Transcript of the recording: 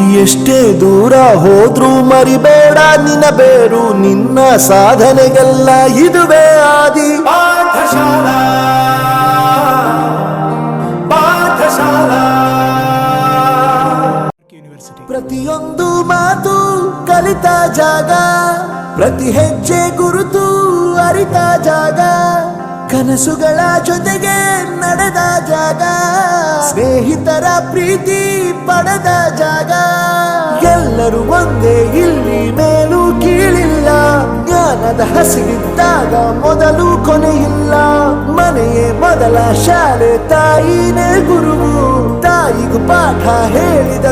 ಎಷ್ಟೇ ದೂರ ಹೋದ್ರೂ ಮರಿಬೇಡ ನಿನ್ನ ಬೇರು ನಿನ್ನ ಸಾಧನೆಗೆಲ್ಲ ಇದುವೇ ಆದಿ. ಪಾಠಶಾಲಾ ಪಾಠಶಾಲಾ. ಪ್ರತಿಯೊಂದು ಮಾತು ಕಲಿತ ಜಾಗ ಪ್ರತಿ ಹೆಜ್ಜೆ ಗುರುತು ಅರಿತ ಜಾಗ. ಕನಸುಗಳ ಜೊತೆಗೆ ನಡೆದ ಜಾಗ, ಸ್ನೇಹಿತರ ಪ್ರೀತಿ ಪಡೆದ ಜಾಗ. ಎಲ್ಲರೂ ಒಂದೇ ಇಲ್ಲಿ, ಮೇಲೂ ಕೀಳಿಲ್ಲ. ಜ್ಞಾನದ ಹಸಿವಿದ್ದಾಗ ಮೊದಲು ಕೊನೆಯಿಲ್ಲ. ಮನೆಯೇ ಮೊದಲ ಶಾಲೆ, ತಾಯಿನೇ ಗುರುವು. ತಾಯಿಗೂ ಪಾಠ ಹೇಳಿದ